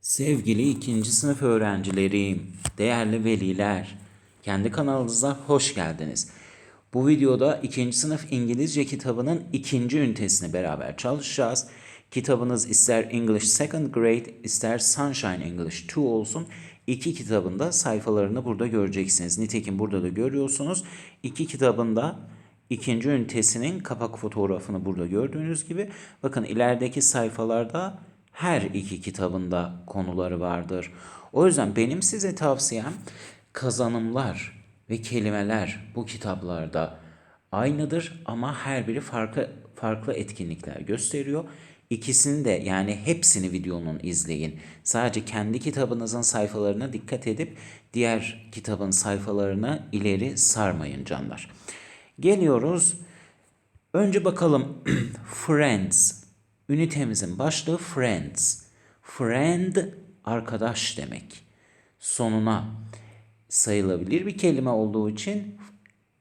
Sevgili ikinci sınıf öğrencilerim, değerli veliler, kendi kanalınıza hoş geldiniz. Bu videoda ikinci sınıf İngilizce kitabının ikinci ünitesini beraber çalışacağız. Kitabınız ister English Second Grade ister Sunshine English 2 olsun. İki kitabında sayfalarını burada göreceksiniz. Nitekim burada da görüyorsunuz. İki kitabında ikinci ünitesinin kapak fotoğrafını burada gördüğünüz gibi. Bakın ilerideki sayfalarda her iki kitabında konuları vardır. O yüzden benim size tavsiyem kazanımlar ve kelimeler bu kitaplarda aynıdır ama her biri farklı farklı etkinlikler gösteriyor. İkisini de yani hepsini videonun izleyin. Sadece kendi kitabınızın sayfalarına dikkat edip diğer kitabın sayfalarını ileri sarmayın canlar. Geliyoruz. Önce bakalım Friends. Ünitemizin başlığı Friends. Friend arkadaş demek. Sonuna sayılabilir bir kelime olduğu için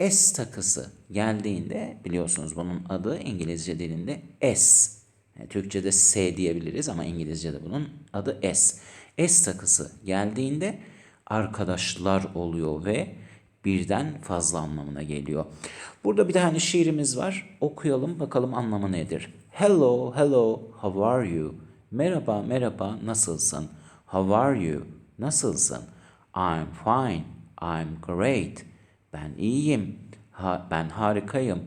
S takısı geldiğinde biliyorsunuz bunun adı İngilizce dilinde S. Yani Türkçe'de S diyebiliriz ama İngilizce'de bunun adı S. S takısı geldiğinde arkadaşlar oluyor ve birden fazla anlamına geliyor. Burada bir tane şiirimiz var. Okuyalım bakalım anlamı nedir? Hello, hello, how are you? Merhaba, merhaba, nasılsın? How are you? Nasılsın? I'm fine, I'm great. Ben iyiyim, ha, ben harikayım.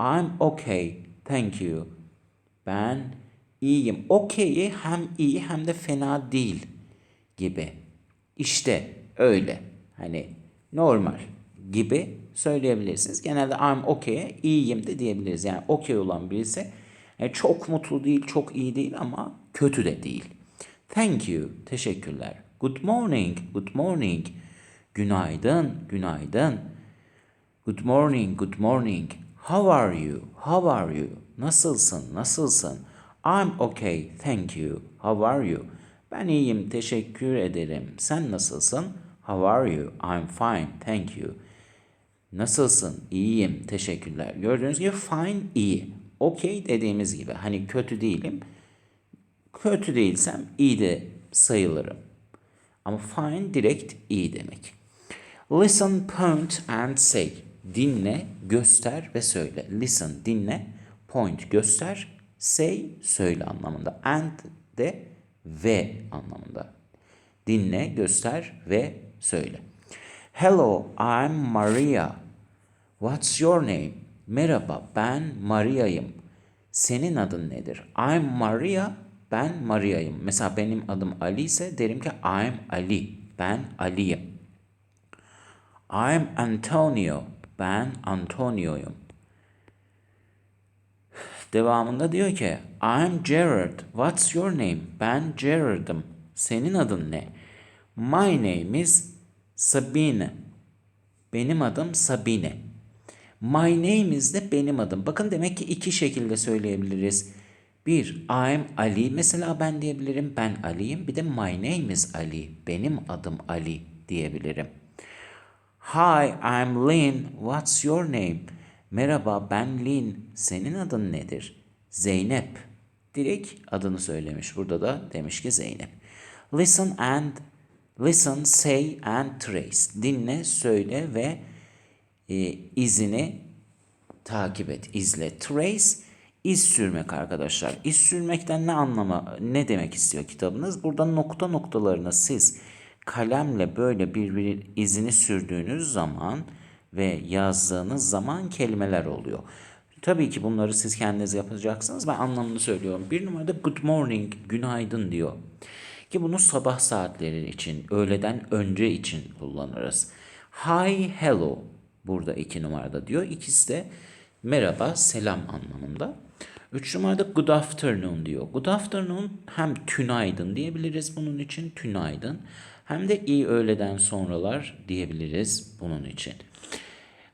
I'm okay, thank you. Ben iyiyim. Okey'i hem iyi hem de fena değil gibi. İşte öyle. Hani normal gibi söyleyebilirsiniz. Genelde I'm okay'e iyiyim de diyebiliriz. Yani okey olan birisi yani çok mutlu değil, çok iyi değil ama kötü de değil. Thank you, teşekkürler. Good morning, good morning. Günaydın, günaydın. Good morning, good morning. How are you? How are you? Nasılsın? Nasılsın? I'm okay, thank you. How are you? Ben iyiyim, teşekkür ederim. Sen nasılsın? How are you? I'm fine, thank you. Nasılsın? İyiyim, teşekkürler. Gördüğünüz gibi fine iyi. Okay dediğimiz gibi hani kötü değilim. Kötü değilsem iyi de sayılırım. Ama fine direkt iyi demek. Listen, point and say. Dinle, göster ve söyle. Listen, dinle, point, göster, say, söyle anlamında. And de ve anlamında. Dinle, göster ve söyle. Hello, I'm Maria. What's your name? Merhaba, ben Maria'yım. Senin adın nedir? I'm Maria, ben Maria'yım. Mesela benim adım Ali ise derim ki I'm Ali, ben Ali'yim. I'm Antonio, ben Antonio'yum. Devamında diyor ki I'm Gerard. What's your name? Ben Gerard'ım. Senin adın ne? My name is Sabine. Benim adım Sabine. My name is de benim adım. Bakın demek ki iki şekilde söyleyebiliriz. Bir, I'm Ali. Mesela ben diyebilirim ben Ali'yim. Bir de my name is Ali. Benim adım Ali diyebilirim. Hi, I'm Lynn. What's your name? Merhaba, ben Lynn. Senin adın nedir? Zeynep. Direkt adını söylemiş. Burada da demiş ki Zeynep. Listen and listen, say and trace. Dinle, söyle ve e, izini takip et, izle. Trace iz sürmek arkadaşlar. İz sürmekten ne anlama ne demek istiyor kitabınız? Burada nokta noktalarını siz kalemle böyle bir, bir izini sürdüğünüz zaman ve yazdığınız zaman kelimeler oluyor. Tabii ki bunları siz kendiniz yapacaksınız. Ben anlamını söylüyorum. Bir numarada good morning, günaydın diyor. Ki bunu sabah saatleri için, öğleden önce için kullanırız. Hi, hello burada iki numarada diyor. İkisi de merhaba, selam anlamında. Üç numarada good afternoon diyor. Good afternoon hem tünaydın diyebiliriz bunun için tünaydın. Hem de iyi öğleden sonralar diyebiliriz bunun için.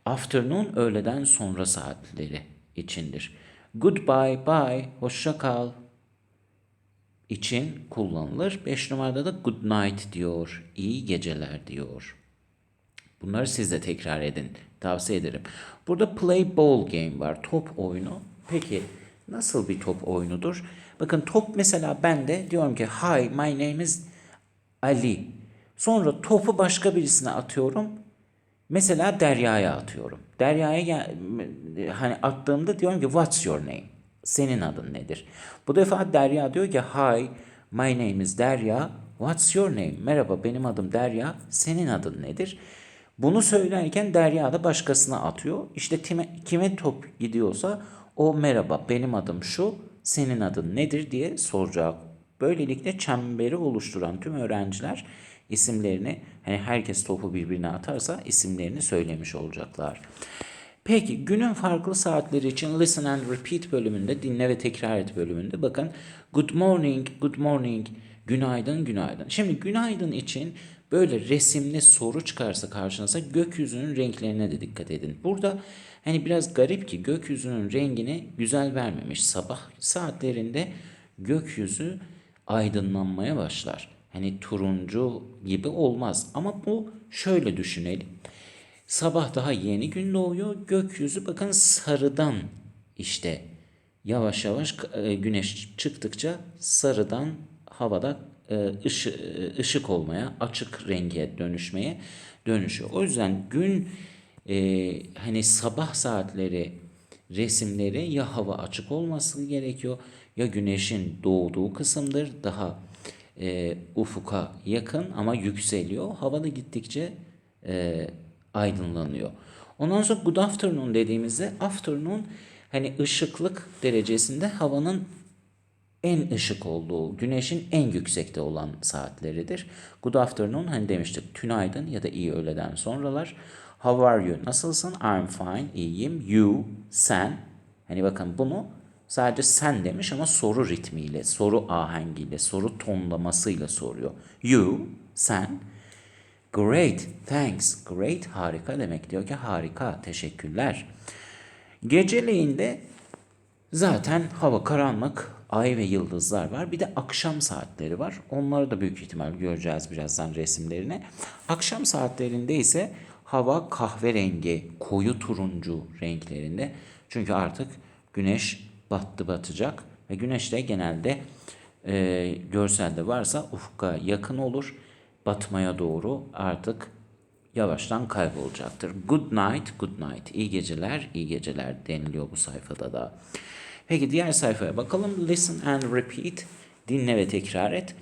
Afternoon öğleden sonra saatleri içindir. Goodbye, bye, hoşça kal için kullanılır. 5 numarada da good night diyor. İyi geceler diyor. Bunları siz de tekrar edin. Tavsiye ederim. Burada play ball game var. Top oyunu. Peki nasıl bir top oyunudur? Bakın top mesela ben de diyorum ki hi my name is Ali. Sonra topu başka birisine atıyorum. Mesela Derya'ya atıyorum. Derya'ya hani attığımda diyorum ki what's your name? Senin adın nedir? Bu defa Derya diyor ki hi my name is Derya. What's your name? Merhaba benim adım Derya. Senin adın nedir? Bunu söylerken Derya da başkasına atıyor. İşte kime, kime top gidiyorsa o merhaba benim adım şu, senin adın nedir diye soracak. Böylelikle çemberi oluşturan tüm öğrenciler isimlerini hani herkes topu birbirine atarsa isimlerini söylemiş olacaklar. Peki günün farklı saatleri için listen and repeat bölümünde dinle ve tekrar et bölümünde bakın good morning good morning günaydın günaydın. Şimdi günaydın için böyle resimli soru çıkarsa karşınıza gökyüzünün renklerine de dikkat edin. Burada hani biraz garip ki gökyüzünün rengini güzel vermemiş. Sabah saatlerinde gökyüzü aydınlanmaya başlar. Hani turuncu gibi olmaz ama bu şöyle düşünelim. Sabah daha yeni gün doğuyor. Gökyüzü bakın sarıdan işte yavaş yavaş e, güneş çıktıkça sarıdan havada e, ışı, e, ışık olmaya, açık renge dönüşmeye dönüşüyor. O yüzden gün e, hani sabah saatleri resimleri ya hava açık olması gerekiyor ya güneşin doğduğu kısımdır daha e, ufuka yakın ama yükseliyor. Havada gittikçe e, aydınlanıyor. Ondan sonra good afternoon dediğimizde afternoon hani ışıklık derecesinde havanın en ışık olduğu, güneşin en yüksekte olan saatleridir. Good afternoon hani demiştik tünaydın ya da iyi öğleden sonralar. How are you? Nasılsın? I'm fine, iyiyim. You, sen. Hani bakın bunu sadece sen demiş ama soru ritmiyle, soru ahengiyle, soru tonlamasıyla soruyor. You, sen. Great, thanks. Great, harika demek diyor ki harika, teşekkürler. Geceleyin de zaten hava karanlık, ay ve yıldızlar var. Bir de akşam saatleri var. Onları da büyük ihtimal göreceğiz birazdan resimlerini. Akşam saatlerinde ise hava kahverengi, koyu turuncu renklerinde. Çünkü artık güneş battı batacak ve güneş de genelde e, görselde varsa ufka yakın olur. Batmaya doğru artık yavaştan kaybolacaktır. Good night, good night. İyi geceler, iyi geceler deniliyor bu sayfada da. Peki diğer sayfaya bakalım. Listen and repeat. Dinle ve tekrar et.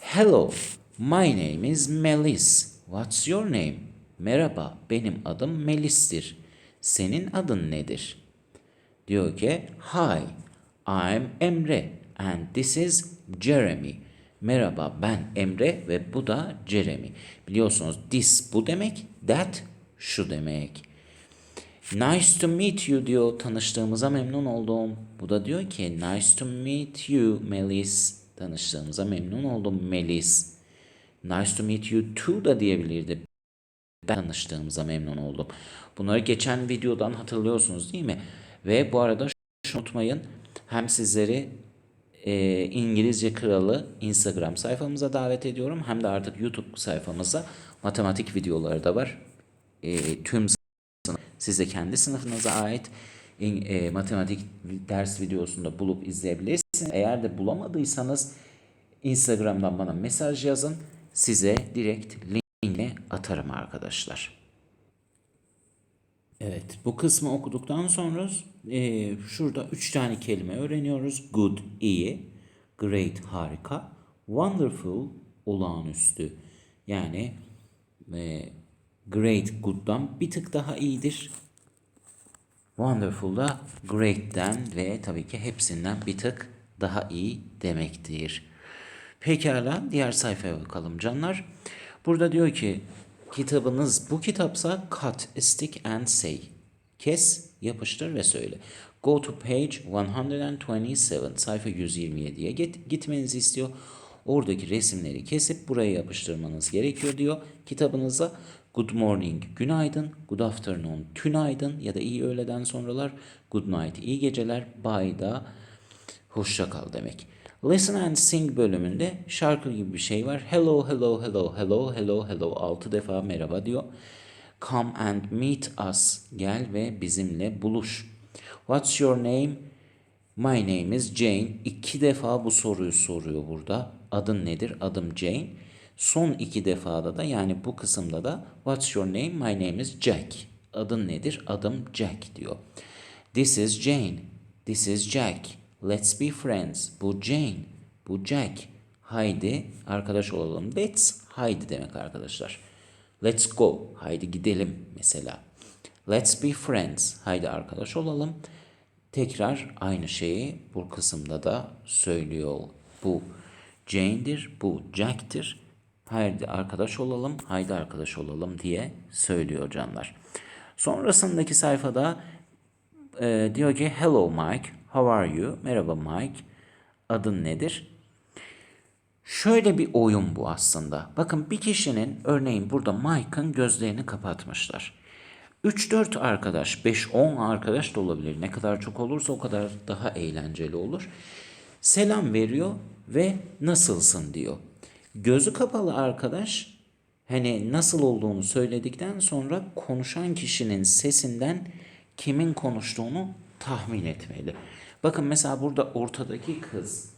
Hello, my name is Melis. What's your name? Merhaba, benim adım Melis'tir. Senin adın nedir? Diyor ki, Hi, I'm Emre and this is Jeremy. Merhaba ben Emre ve bu da Jeremy. Biliyorsunuz this bu demek, that şu demek. Nice to meet you diyor. Tanıştığımıza memnun oldum. Bu da diyor ki nice to meet you Melis. Tanıştığımıza memnun oldum Melis. Nice to meet you too da diyebilirdi. Ben tanıştığımıza memnun oldum. Bunları geçen videodan hatırlıyorsunuz değil mi? Ve bu arada şunu unutmayın. Hem sizleri e, İngilizce Kralı Instagram sayfamıza davet ediyorum. Hem de artık YouTube sayfamızda matematik videoları da var. E, tüm siz de kendi sınıfınıza ait e, matematik ders videosunda bulup izleyebilirsiniz. Eğer de bulamadıysanız Instagram'dan bana mesaj yazın. Size direkt linkini atarım arkadaşlar. Evet, bu kısmı okuduktan sonra e, şurada üç tane kelime öğreniyoruz. Good, iyi, great, harika, wonderful, olağanüstü. Yani e, great, good'dan bir tık daha iyidir. Wonderful da great'ten ve tabii ki hepsinden bir tık daha iyi demektir. Pekala diğer sayfaya bakalım canlar. Burada diyor ki kitabınız bu kitapsa cut, stick and say. Kes, yapıştır ve söyle. Go to page 127. Sayfa 127'ye git, gitmenizi istiyor. Oradaki resimleri kesip buraya yapıştırmanız gerekiyor diyor. Kitabınıza good morning, günaydın, good afternoon, tünaydın ya da iyi öğleden sonralar, good night, iyi geceler, bye da hoşça kal demek. Listen and Sing bölümünde şarkı gibi bir şey var. Hello, hello, hello, hello, hello, hello. Altı defa merhaba diyor. Come and meet us. Gel ve bizimle buluş. What's your name? My name is Jane. İki defa bu soruyu soruyor burada. adın nedir? Adım Jane. Son iki defada da yani bu kısımda da What's your name? My name is Jack. Adın nedir? Adım Jack diyor. This is Jane. This is Jack. Let's be friends. Bu Jane. Bu Jack. Haydi arkadaş olalım. Let's haydi demek arkadaşlar. Let's go. Haydi gidelim mesela. Let's be friends. Haydi arkadaş olalım. Tekrar aynı şeyi bu kısımda da söylüyor. Bu Jane'dir, bu Jack'tir. Haydi arkadaş olalım, haydi arkadaş olalım diye söylüyor canlar. Sonrasındaki sayfada e, diyor ki Hello Mike, how are you? Merhaba Mike, adın nedir? Şöyle bir oyun bu aslında. Bakın bir kişinin örneğin burada Mike'ın gözlerini kapatmışlar. 3-4 arkadaş, 5-10 arkadaş da olabilir. Ne kadar çok olursa o kadar daha eğlenceli olur. Selam veriyor ve nasılsın diyor. Gözü kapalı arkadaş hani nasıl olduğunu söyledikten sonra konuşan kişinin sesinden kimin konuştuğunu tahmin etmeli. Bakın mesela burada ortadaki kız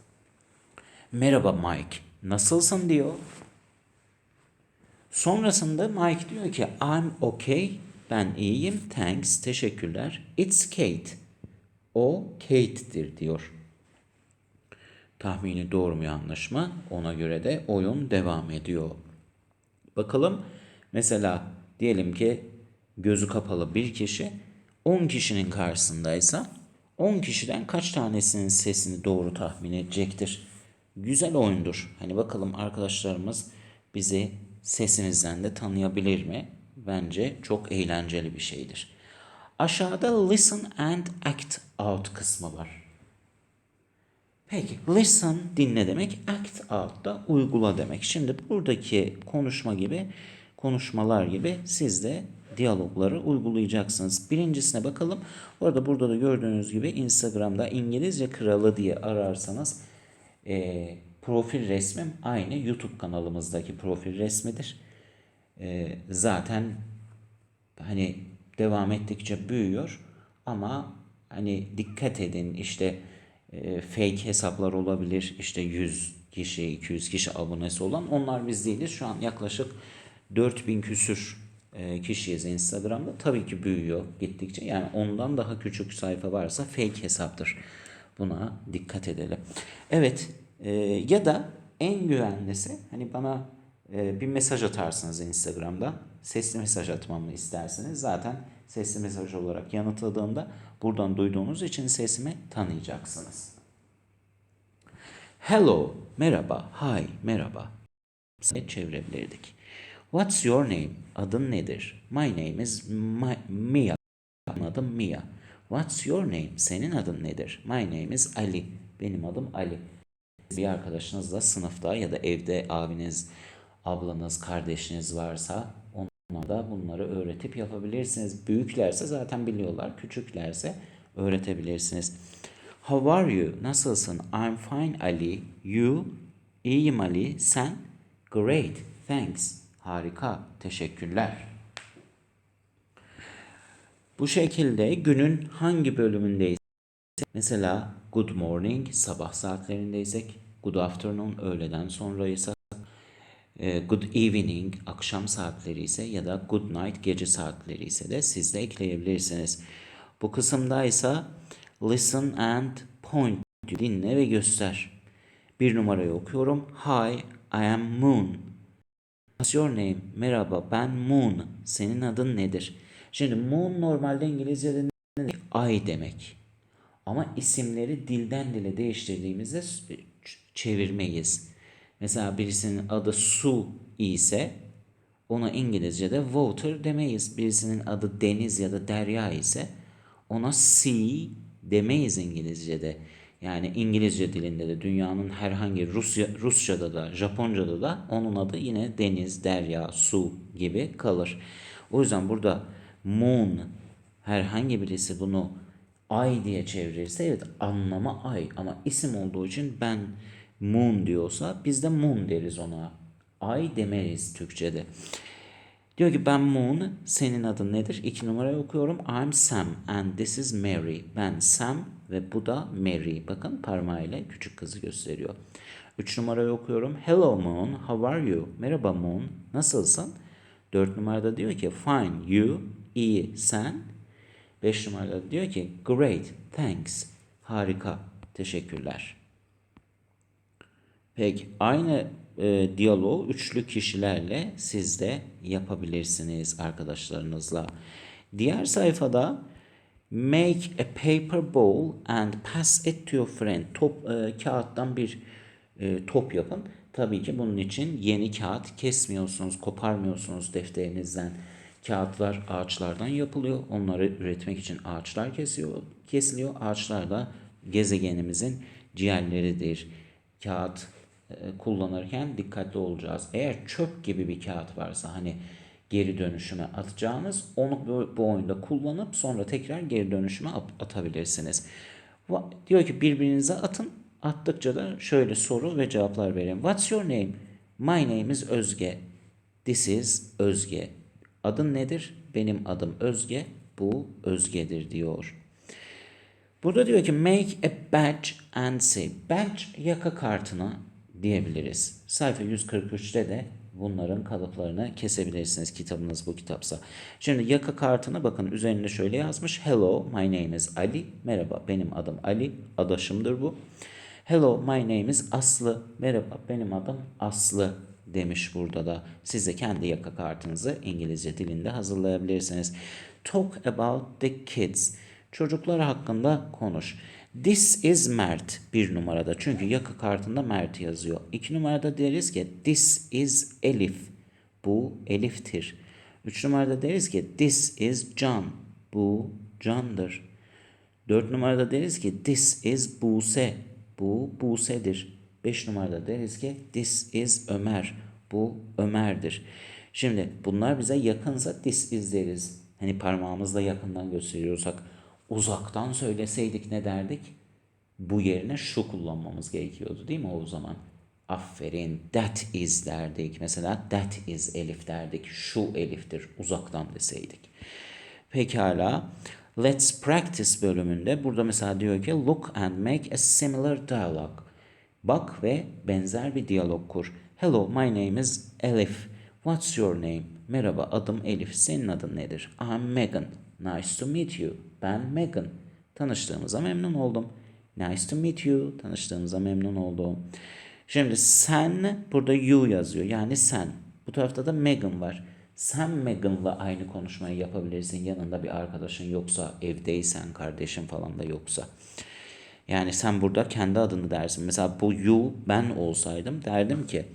Merhaba Mike, nasılsın diyor. Sonrasında Mike diyor ki I'm okay, ben iyiyim, thanks, teşekkürler. It's Kate. O Kate'dir diyor. Tahmini doğru mu yanlış mı? Ona göre de oyun devam ediyor. Bakalım mesela diyelim ki gözü kapalı bir kişi 10 kişinin karşısındaysa 10 kişiden kaç tanesinin sesini doğru tahmin edecektir? Güzel oyundur. Hani bakalım arkadaşlarımız bizi sesimizden de tanıyabilir mi? Bence çok eğlenceli bir şeydir. Aşağıda listen and act out kısmı var. Peki listen dinle demek, act out da uygula demek. Şimdi buradaki konuşma gibi, konuşmalar gibi siz de diyalogları uygulayacaksınız. Birincisine bakalım. Orada burada da gördüğünüz gibi Instagram'da İngilizce Kralı diye ararsanız e, profil resmim aynı YouTube kanalımızdaki profil resmidir. E, zaten hani devam ettikçe büyüyor ama hani dikkat edin işte e, fake hesaplar olabilir. İşte 100 kişi 200 kişi abonesi olan. Onlar biz değiliz. Şu an yaklaşık 4000 küsür e, kişiyiz Instagram'da. Tabii ki büyüyor gittikçe. Yani ondan daha küçük sayfa varsa fake hesaptır. Buna dikkat edelim. Evet e, ya da en güvenlisi hani bana e, bir mesaj atarsınız Instagram'da. Sesli mesaj atmamı isterseniz zaten sesli mesaj olarak yanıtladığımda buradan duyduğunuz için sesimi tanıyacaksınız. Hello, merhaba, hi, merhaba. Çevirebilirdik. What's your name? Adın nedir? My name is Ma- Mia. Adım Mia. What's your name? Senin adın nedir? My name is Ali. Benim adım Ali. Bir arkadaşınızla sınıfta ya da evde abiniz, ablanız, kardeşiniz varsa da bunları öğretip yapabilirsiniz. Büyüklerse zaten biliyorlar, küçüklerse öğretebilirsiniz. How are you? Nasılsın? I'm fine Ali. You? İyiyim Ali. Sen? Great. Thanks. Harika. Teşekkürler. Bu şekilde günün hangi bölümündeyiz? Mesela good morning sabah saatlerindeysak, good afternoon öğleden sonraysa, good evening akşam saatleri ise ya da good night gece saatleri ise de siz de ekleyebilirsiniz. Bu kısımda ise listen and point dinle ve göster. Bir numarayı okuyorum. Hi, I am Moon. What's your name? Merhaba, ben Moon. Senin adın nedir? Şimdi Moon normalde İngilizce'de ne demek? Ay demek. Ama isimleri dilden dile değiştirdiğimizde çevirmeyiz. Mesela birisinin adı Su ise ona İngilizce'de water demeyiz. Birisinin adı deniz ya da derya ise ona sea demeyiz İngilizce'de. Yani İngilizce dilinde de dünyanın herhangi Rusya, Rusça'da da Japonca'da da onun adı yine deniz, derya, su gibi kalır. O yüzden burada moon herhangi birisi bunu ay diye çevirirse evet anlamı ay ama isim olduğu için ben moon diyorsa biz de moon deriz ona. Ay demeyiz Türkçe'de. Diyor ki ben Moon, senin adın nedir? İki numarayı okuyorum. I'm Sam and this is Mary. Ben Sam ve bu da Mary. Bakın parmağıyla küçük kızı gösteriyor. 3 numarayı okuyorum. Hello Moon, how are you? Merhaba Moon, nasılsın? 4 numarada diyor ki fine, you, iyi, sen. 5 numarada diyor ki great, thanks, harika, teşekkürler. Peki aynı e, diyaloğu üçlü kişilerle siz de yapabilirsiniz arkadaşlarınızla. Diğer sayfada make a paper ball and pass it to your friend. Top e, kağıttan bir e, top yapın. Tabii ki bunun için yeni kağıt kesmiyorsunuz, koparmıyorsunuz defterinizden. Kağıtlar ağaçlardan yapılıyor. Onları üretmek için ağaçlar kesiyor, kesiliyor. Ağaçlar da gezegenimizin ciğerleridir. Kağıt kullanırken dikkatli olacağız. Eğer çöp gibi bir kağıt varsa hani geri dönüşüme atacağınız onu bu, oyunda kullanıp sonra tekrar geri dönüşüme at- atabilirsiniz. Diyor ki birbirinize atın. Attıkça da şöyle soru ve cevaplar verin. What's your name? My name is Özge. This is Özge. Adın nedir? Benim adım Özge. Bu Özge'dir diyor. Burada diyor ki make a badge and say. Badge yaka kartına diyebiliriz. Sayfa 143'te de bunların kalıplarını kesebilirsiniz kitabınız bu kitapsa. Şimdi yaka kartına bakın üzerinde şöyle yazmış. Hello my name is Ali. Merhaba benim adım Ali. Adaşımdır bu. Hello my name is Aslı. Merhaba benim adım Aslı demiş burada da. Siz de kendi yaka kartınızı İngilizce dilinde hazırlayabilirsiniz. Talk about the kids. Çocuklar hakkında konuş. This is Mert bir numarada. Çünkü yaka kartında Mert yazıyor. İki numarada deriz ki this is Elif. Bu Elif'tir. Üç numarada deriz ki this is Can. Bu Can'dır. Dört numarada deriz ki this is Buse. Bu Buse'dir. Beş numarada deriz ki this is Ömer. Bu Ömer'dir. Şimdi bunlar bize yakınsa this is deriz. Hani parmağımızla yakından gösteriyorsak uzaktan söyleseydik ne derdik? Bu yerine şu kullanmamız gerekiyordu değil mi o zaman? Aferin that is derdik. Mesela that is Elif derdik. Şu Elif'tir uzaktan deseydik. Pekala. Let's practice bölümünde burada mesela diyor ki look and make a similar dialogue. Bak ve benzer bir diyalog kur. Hello, my name is Elif. What's your name? Merhaba, adım Elif. Senin adın nedir? I'm Megan. Nice to meet you. Ben Megan. Tanıştığımıza memnun oldum. Nice to meet you. Tanıştığımıza memnun oldum. Şimdi sen burada you yazıyor. Yani sen. Bu tarafta da Megan var. Sen Megan'la aynı konuşmayı yapabilirsin. Yanında bir arkadaşın yoksa, evdeysen, kardeşin falan da yoksa. Yani sen burada kendi adını dersin. Mesela bu you ben olsaydım derdim ki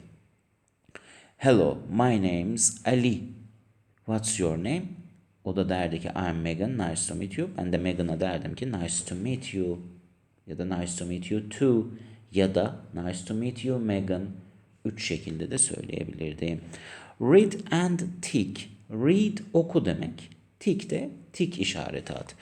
Hello, my name's Ali. What's your name? O da derdi ki I'm Megan, nice to meet you. Ben de Megan'a derdim ki nice to meet you. Ya da nice to meet you too. Ya da nice to meet you Megan. Üç şekilde de söyleyebilirdim. Read and tick. Read oku demek. Tick de tick işareti at.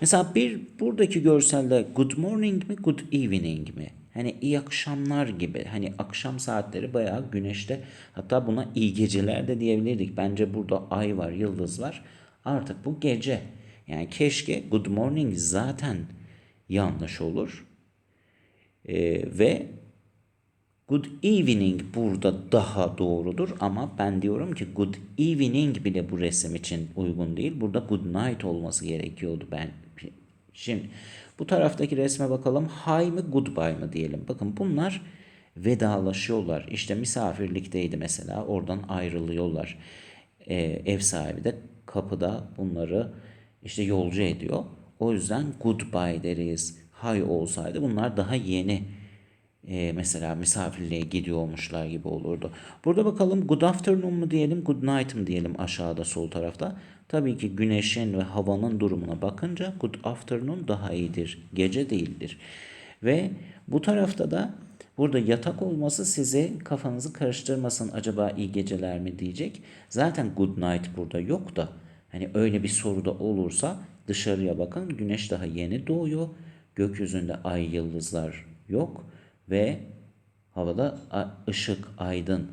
Mesela bir buradaki görselde good morning mi good evening mi? Hani iyi akşamlar gibi. Hani akşam saatleri bayağı güneşte. Hatta buna iyi geceler de diyebilirdik. Bence burada ay var, yıldız var. Artık bu gece. Yani keşke good morning zaten yanlış olur. Ee, ve good evening burada daha doğrudur ama ben diyorum ki good evening bile bu resim için uygun değil. Burada good night olması gerekiyordu ben. Şimdi bu taraftaki resme bakalım. Hi mi goodbye mı diyelim. Bakın bunlar vedalaşıyorlar. İşte misafirlikteydi mesela oradan ayrılıyorlar. Ee, ev sahibi de kapıda bunları işte yolcu ediyor. O yüzden goodbye deriz. Hi olsaydı bunlar daha yeni e, mesela misafirliğe gidiyormuşlar gibi olurdu. Burada bakalım good afternoon mu diyelim good night mı diyelim aşağıda sol tarafta. Tabii ki güneşin ve havanın durumuna bakınca good afternoon daha iyidir. Gece değildir. Ve bu tarafta da burada yatak olması sizi kafanızı karıştırmasın acaba iyi geceler mi diyecek. Zaten good night burada yok da hani öyle bir soruda olursa dışarıya bakın güneş daha yeni doğuyor. Gökyüzünde ay yıldızlar yok ve havada ışık aydın.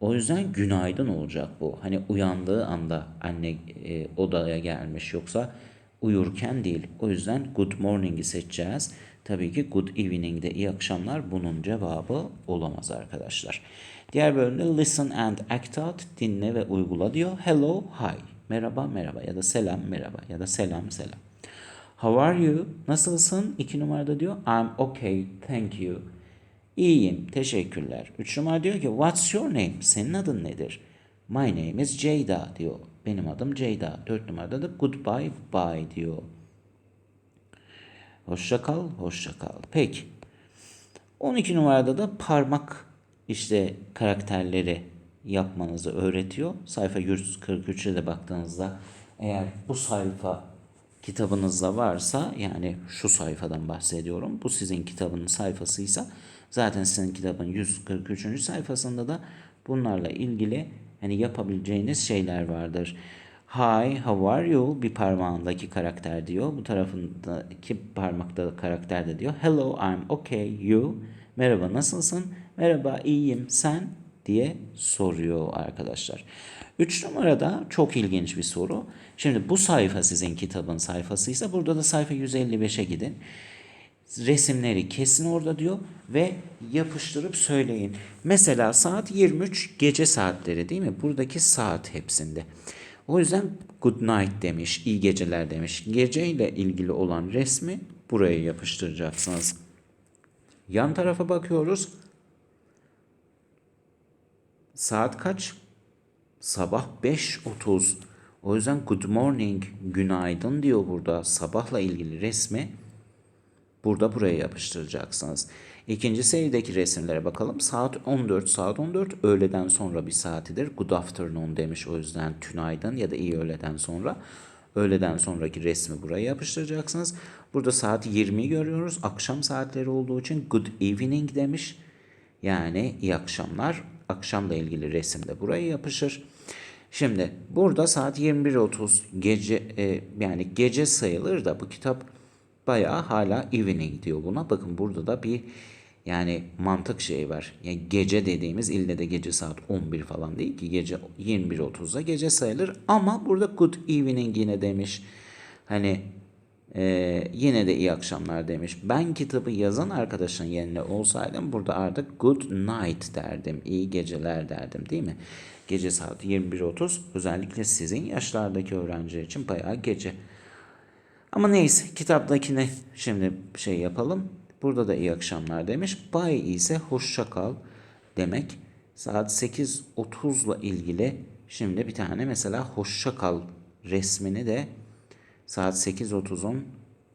O yüzden günaydın olacak bu. Hani uyandığı anda anne e, odaya gelmiş yoksa uyurken değil. O yüzden good morning'i seçeceğiz. Tabii ki good evening'de iyi akşamlar bunun cevabı olamaz arkadaşlar. Diğer bölümde listen and act out dinle ve uygula diyor. Hello, hi. Merhaba, merhaba ya da selam, merhaba ya da selam, selam. How are you? Nasılsın? İki numarada diyor. I'm okay, thank you. İyiyim, teşekkürler. Üç numara diyor ki what's your name? Senin adın nedir? My name is Ceyda diyor. Benim adım Ceyda. Dört numarada da goodbye, bye diyor. Hoşça kal, hoşça kal. Peki. 12 numarada da parmak işte karakterleri yapmanızı öğretiyor. Sayfa 143'e de baktığınızda eğer bu sayfa kitabınızda varsa yani şu sayfadan bahsediyorum. Bu sizin kitabının sayfasıysa zaten sizin kitabın 143. sayfasında da bunlarla ilgili hani yapabileceğiniz şeyler vardır. Hi, how are you? Bir parmağındaki karakter diyor. Bu tarafındaki parmakta karakter de diyor. Hello, I'm okay. You? Merhaba, nasılsın? Merhaba, iyiyim. Sen? diye soruyor arkadaşlar. Üç numarada çok ilginç bir soru. Şimdi bu sayfa sizin kitabın sayfasıysa burada da sayfa 155'e gidin. Resimleri kesin orada diyor ve yapıştırıp söyleyin. Mesela saat 23 gece saatleri değil mi? Buradaki saat hepsinde. O yüzden good night demiş, iyi geceler demiş. Geceyle ilgili olan resmi buraya yapıştıracaksınız. Yan tarafa bakıyoruz. Saat kaç? Sabah 5.30. O yüzden good morning, günaydın diyor burada. Sabahla ilgili resmi burada buraya yapıştıracaksınız. İkinci serideki resimlere bakalım. Saat 14, saat 14 öğleden sonra bir saatidir. Good afternoon demiş o yüzden tünaydın ya da iyi öğleden sonra. Öğleden sonraki resmi buraya yapıştıracaksınız. Burada saat 20'yi görüyoruz. Akşam saatleri olduğu için good evening demiş. Yani iyi akşamlar. Akşamla ilgili resim de buraya yapışır. Şimdi burada saat 21.30 gece e, yani gece sayılır da bu kitap bayağı hala evening diyor buna. Bakın burada da bir yani mantık şeyi var. Yani gece dediğimiz ille de gece saat 11 falan değil ki gece 21.30'da gece sayılır ama burada good evening yine demiş. Hani ee, yine de iyi akşamlar demiş. Ben kitabı yazan arkadaşın yerine olsaydım burada artık good night derdim. İyi geceler derdim değil mi? Gece saat 21.30 özellikle sizin yaşlardaki öğrenciler için bayağı gece. Ama neyse kitaptakini şimdi şey yapalım. Burada da iyi akşamlar demiş. Bye ise hoşça kal demek. Saat 8.30 ile ilgili şimdi bir tane mesela hoşça kal resmini de saat 8.30'un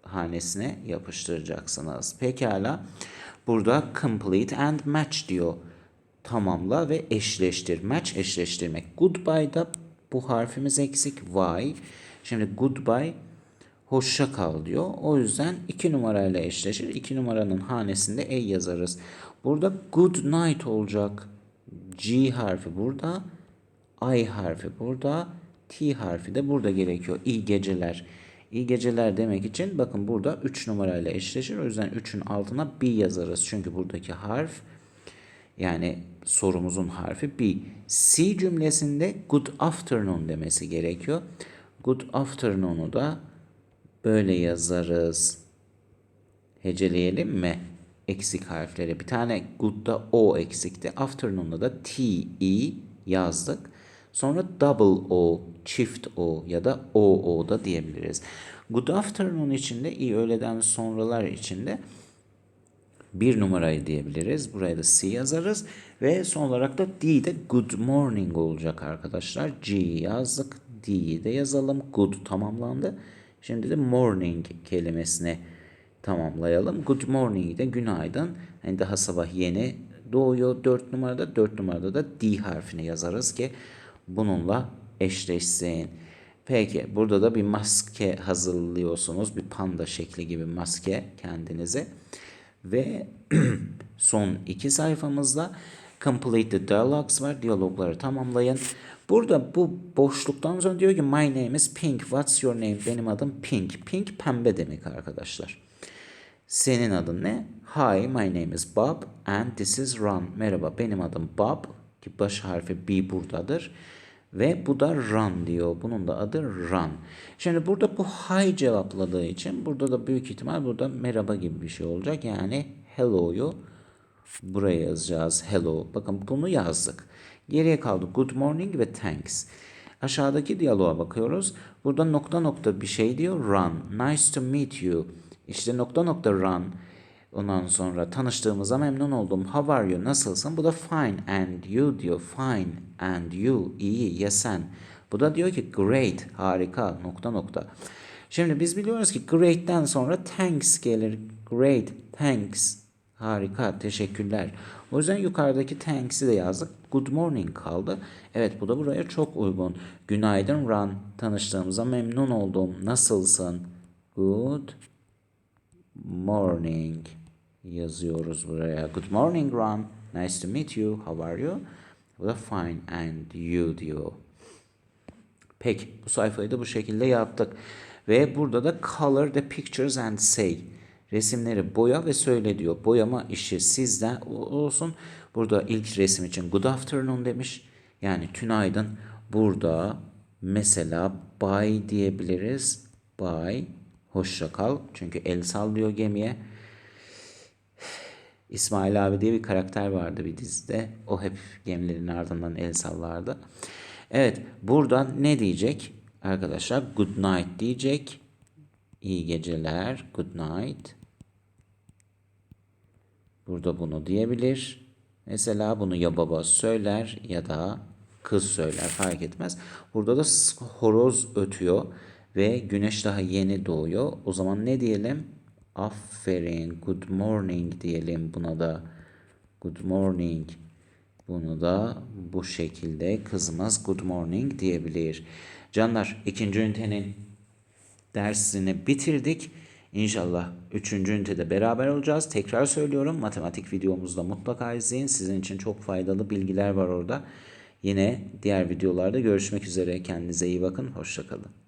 hanesine yapıştıracaksınız. Pekala. Burada complete and match diyor. Tamamla ve eşleştir. Match eşleştirmek. Goodbye'da bu harfimiz eksik. Y. Şimdi goodbye hoşça kal diyor. O yüzden 2 numarayla eşleşir. 2 numaranın hanesinde E yazarız. Burada good night olacak. G harfi burada. I harfi burada. T harfi de burada gerekiyor. İyi geceler. İyi geceler demek için bakın burada 3 numarayla eşleşir. O yüzden 3'ün altına B yazarız. Çünkü buradaki harf yani sorumuzun harfi B. C cümlesinde good afternoon demesi gerekiyor. Good afternoon'u da böyle yazarız. Heceleyelim mi? Eksik harfleri. Bir tane good'da O eksikti. Afternoon'da da T, E yazdık. Sonra double O, çift O ya da O O da diyebiliriz. Good afternoon içinde iyi öğleden sonralar içinde bir numarayı diyebiliriz. Buraya da C yazarız. Ve son olarak da D de good morning olacak arkadaşlar. G yazdık. D'yi de yazalım. Good tamamlandı. Şimdi de morning kelimesini tamamlayalım. Good morning de günaydın. Yani daha sabah yeni doğuyor 4 numarada. 4 numarada da D harfini yazarız ki bununla eşleşsin. Peki burada da bir maske hazırlıyorsunuz. Bir panda şekli gibi maske kendinize. Ve son iki sayfamızda complete the dialogues var. Diyalogları tamamlayın. Burada bu boşluktan sonra diyor ki my name is Pink. What's your name? Benim adım Pink. Pink pembe demek arkadaşlar. Senin adın ne? Hi, my name is Bob and this is Ron. Merhaba, benim adım Bob. Ki baş harfi B buradadır. Ve bu da run diyor. Bunun da adı run. Şimdi burada bu hi cevapladığı için burada da büyük ihtimal burada merhaba gibi bir şey olacak. Yani hello'yu buraya yazacağız. Hello. Bakın bunu yazdık. Geriye kaldı good morning ve thanks. Aşağıdaki diyaloğa bakıyoruz. Burada nokta nokta bir şey diyor. Run. Nice to meet you. İşte nokta nokta run. Ondan sonra tanıştığımıza memnun oldum. How are you? Nasılsın? Bu da fine and you diyor. Fine and you. İyi ya sen. Bu da diyor ki great. Harika. Nokta nokta. Şimdi biz biliyoruz ki great'ten sonra thanks gelir. Great. Thanks. Harika. Teşekkürler. O yüzden yukarıdaki thanks'i de yazdık. Good morning kaldı. Evet bu da buraya çok uygun. Günaydın Ran. Tanıştığımıza memnun oldum. Nasılsın? Good morning yazıyoruz buraya. Good morning Ron. Nice to meet you. How are you? Bu da fine and you diyor. Peki bu sayfayı da bu şekilde yaptık. Ve burada da color the pictures and say. Resimleri boya ve söyle diyor. Boyama işi sizden olsun. Burada ilk resim için good afternoon demiş. Yani tünaydın. Burada mesela bye diyebiliriz. Bye. Hoşça kal. Çünkü el sallıyor gemiye. İsmail abi diye bir karakter vardı bir dizide. O hep gemilerin ardından el sallardı. Evet burada ne diyecek? Arkadaşlar good night diyecek. İyi geceler. Good night. Burada bunu diyebilir. Mesela bunu ya baba söyler ya da kız söyler fark etmez. Burada da horoz ötüyor ve güneş daha yeni doğuyor. O zaman ne diyelim? Aferin, good morning diyelim buna da. Good morning. Bunu da bu şekilde kızımız good morning diyebilir. Canlar ikinci ünitenin dersini bitirdik. İnşallah üçüncü ünitede beraber olacağız. Tekrar söylüyorum matematik videomuzda mutlaka izleyin. Sizin için çok faydalı bilgiler var orada. Yine diğer videolarda görüşmek üzere. Kendinize iyi bakın. Hoşçakalın.